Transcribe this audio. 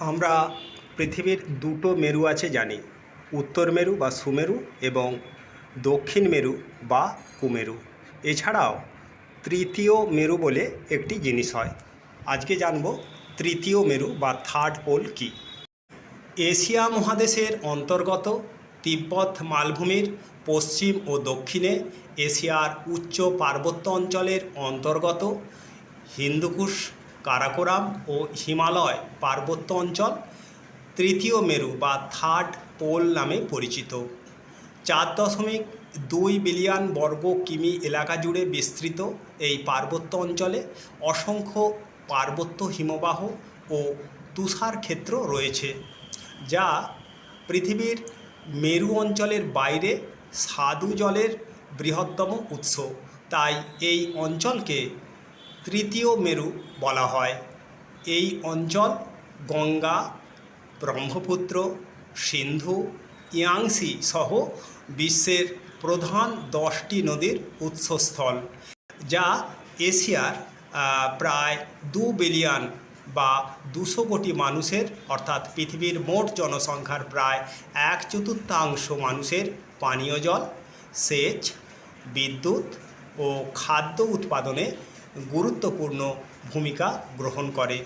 আমরা পৃথিবীর দুটো মেরু আছে জানি, উত্তর মেরু বা সুমেরু এবং দক্ষিণ মেরু বা কুমেরু। এছাড়াও তৃতীয় মেরু বলে একটি জিনিস হয়। আজকে জানব তৃতীয় মেরু বা থার্ড পোল কি। এশিয়া মহাদেশের অন্তর্গত তিব্বত মালভূমির পশ্চিম ও দক্ষিণে এশিয়ার উচ্চ পার্বত্য অঞ্চলের অন্তর্গত হিন্দুকুশ কারাকোরাম ও হিমালয় পার্বত্য অঞ্চল, তৃতীয় মেরু বা থার্ড পোল নামে পরিচিত। চার দশমিক দুই বিলিয়ন বর্গ কিমি এলাকা জুড়ে বিস্তৃত এই পার্বত্য অঞ্চলে অসংখ্য পার্বত্য হিমবাহ ও তুষার ক্ষেত্র রয়েছে, যা পৃথিবীর মেরু অঞ্চলের বাইরে স্বাদু জলের বৃহত্তম উৎস। তাই এই অঞ্চলকে তৃতীয় মেরু বলা হয়। এই অঞ্চল গঙ্গা, ব্রহ্মপুত্র, সিন্ধু, ইয়াংসি সহ বিশ্বের প্রধান দশটি নদীর উৎসস্থল, যা এশিয়ার প্রায় দু বিলিয়ন বা দুশো কোটি মানুষের, অর্থাৎ পৃথিবীর মোট জনসংখ্যার প্রায় এক চতুর্থাংশ মানুষের পানীয় জল, সেচ, বিদ্যুৎ ও খাদ্য উৎপাদনে গুরুত্বপূর্ণ ভূমিকা গ্রহণ করে।